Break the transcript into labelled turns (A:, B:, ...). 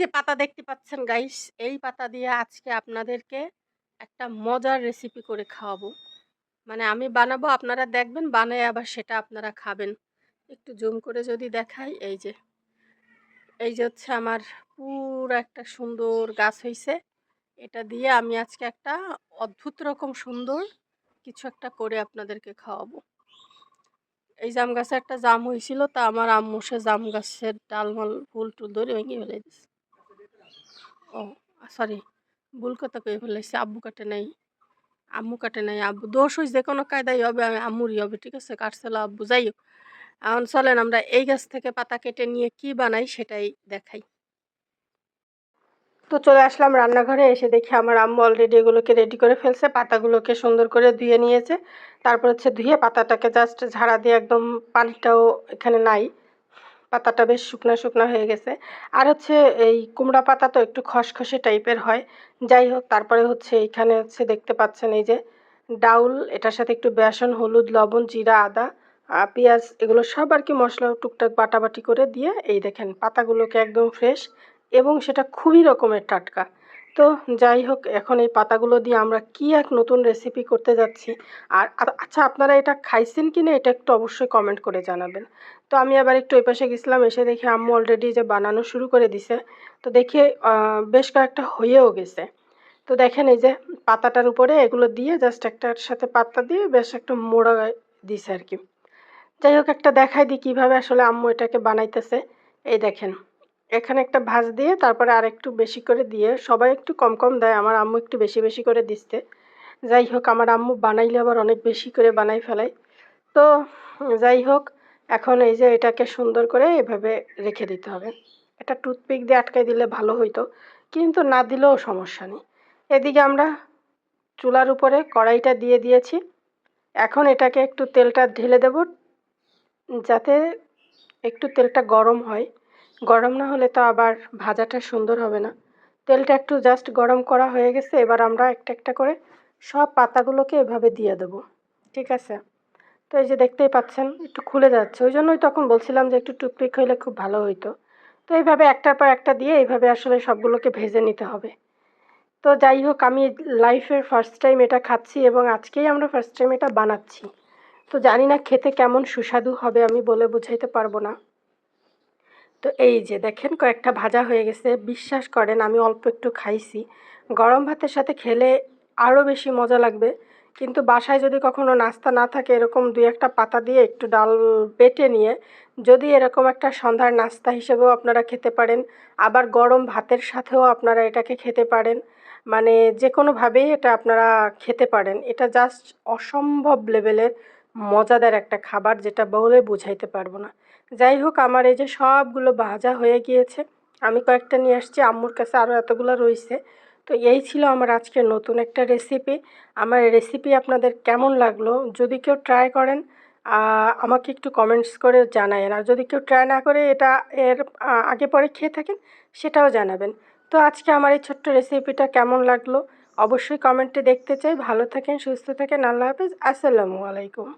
A: যে পাতা দেখতে পাচ্ছেন গাইস এই পাতা দিয়ে আজকে আপনাদেরকে একটা মজার রেসিপি করে খাওয়াবো। মানে আমি বানাবো, আপনারা দেখবেন, বানায় আবার সেটা আপনারা খাবেন। একটু জুম করে যদি দেখাই, এই যে। এই যে হচ্ছে আমার পুরো একটা সুন্দর গাছ হয়েছে এটা দিয়ে আমি আজকে একটা অদ্ভুত রকম সুন্দর কিছু একটা করে আপনাদেরকে খাওয়াবো। এই জাম গাছে একটা জাম হয়েছিল তা আমার আম্মু সে জাম গাছের ডালমাল ফুল টুল ধরে ভেঙে ফেলে দিচ্ছে ও সরি ভুল কথা কয়ে ফেলেছি, আব্বু কাটে নাই, আম্মু কাটে নাই, আব্বু দোষ হয়েছে যে কোনো কায়দাই হবে, আমি আম্মুরই হবে, ঠিক আছে? কাটছিল আব্বু যাই হোক এখন চলেন আমরা এই গাছ থেকে পাতা কেটে নিয়ে কি বানাই সেটাই দেখাই। তো চলে আসলাম রান্নাঘরে, এসে দেখি আমার আম্মু অলরেডি এগুলোকে রেডি করে ফেলছে, পাতাগুলোকে সুন্দর করে ধুয়ে নিয়েছে। তারপর হচ্ছে ধুয়ে পাতাটাকে জাস্ট ঝাড়া দিয়ে একদম পানিটাও এখানে নাই। পাতাটা বেশ শুকনো শুকনো হয়ে গেছে। আর হচ্ছে এই কুমড়া পাতা তো একটু খসখসে টাইপের হয়। যাই হোক, তারপরে হচ্ছে এইখানে হচ্ছে দেখতে পাচ্ছেন এই যে ডাউল, এটার সাথে একটু বেসন, হলুদ, লবণ, জিরা, আদা পেঁয়াজ, এগুলো সব আর কি মশলা টুকটাক বাটাবাটি করে দিয়ে এই দেখেন, পাতাগুলোকে একদম ফ্রেশ এবং সেটা খুবই রকমের টাটকা। তো যাই হোক, এখন এই পাতাগুলো দিয়ে আমরা কি এক নতুন রেসিপি করতে যাচ্ছি। আর আচ্ছা আপনারা এটা খাইছেন কি না এটা একটু অবশ্যই কমেন্ট করে জানাবেন। তো আমি আবার একটু ওই পাশে গেছিলাম, এসে দেখি আম্মু অলরেডি যে বানানো শুরু করে দিছে। তো দেখে বেশ কয়েকটা হয়েও গেছে। তো দেখেন এই যে পাতাটার উপরে এগুলো দিয়ে জাস্ট একটার সাথে পাতা দিয়ে বেশ একটা মোড়া দিছে আর কি। যাই হোক, একটা দেখাই দিই কীভাবে আসলে আম্মু এটাকে বানাইতেছে। এই দেখেন। এখানে একটা ভাজ দিয়ে তারপরে আর একটু বেশি করে দিয়ে, সবাই একটু কম কম দেয়, আমার আম্মু একটু বেশি বেশি করে দিচ্ছে। যাই হোক, আমার আম্মু বানাইলে আবার অনেক বেশি করে বানাই ফেলাই তো যাই হোক, এখন এই যে এটাকে সুন্দর করে এভাবে রেখে দিতে হবে। এটা টুথপিক দিয়ে আটকাই দিলে ভালো হইতো, কিন্তু না দিলেও সমস্যা নেই। এদিকে আমরা চুলার উপরে কড়াইটা দিয়ে দিয়েছি। এখন এটাকে একটু তেলটা ঢেলে দেব, যাতে একটু তেলটা গরম হয়। গরম না হলে তো আবার ভাজাটা সুন্দর হবে না। তেলটা একটু জাস্ট গরম করা হয়ে গেছে, এবার আমরা একটা একটা করে সব পাতাগুলোকে এভাবে দিয়ে দেব, ঠিক আছে? তো এই যে দেখতেই পাচ্ছেন, একটু খুলে যাচ্ছে। ওই জন্যই তখন বলছিলাম যে একটু টুকপিক হইলে খুব ভালো হইতো। তো এইভাবে একটার পর একটা দিয়ে এইভাবে আসলে সবগুলোকে ভেজে নিতে হবে। তো যাই হোক, আমি লাইফের ফার্স্ট টাইম এটা খাচ্ছি এবং আজকেই আমরা ফার্স্ট টাইম এটা বানাচ্ছি। তো জানি না খেতে কেমন সুস্বাদু হবে, আমি বলে বুঝাইতে পারব না। তো এই যে দেখেন কয়েকটা ভাজা হয়ে গেছে। বিশ্বাস করেন আমি অল্প একটু খাইছি। গরম ভাতের সাথে খেলে আরও বেশি মজা লাগবে। কিন্তু বাসায় যদি কখনো নাস্তা না থাকে, এরকম দুই একটা পাতা দিয়ে একটু ডাল বেটে নিয়ে যদি এরকম একটা সন্ধ্যার নাস্তা হিসেবেও আপনারা খেতে পারেন, আবার গরম ভাতের সাথেও আপনারা এটাকে খেতে পারেন। মানে যে কোনোভাবেই এটা আপনারা খেতে পারেন। এটা জাস্ট অসম্ভব লেভেলের মজাদার একটা খাবার যেটা বলে বুঝাইতে পারব না। যাই হোক আমার এই যে সবগুলো ভাজা হয়ে গিয়েছে, আমি কয়েকটা নিয়ে আসছি, আম্মুর কাছে আরও এতগুলো রয়েছে। তো এই ছিল আমার আজকের নতুন একটা রেসিপি আমার রেসিপি আপনাদের কেমন লাগল, যদি কেউ ট্রাই করেন আমাকে একটু কমেন্টস করে জানায়েন। আর যদি কেউ ট্রাই না করে, এটা এর আগে পরে খেয়ে থাকেন, সেটাও জানাবেন। তো আজকে আমার এই ছোট্ট রেসিপিটা কেমন লাগল, অবশ্যই কমেন্টে দেখতে চাই। ভালো থাকেন, সুস্থ থাকেন, আল্লাহ হাফিজ। আসসালামু আলাইকুম।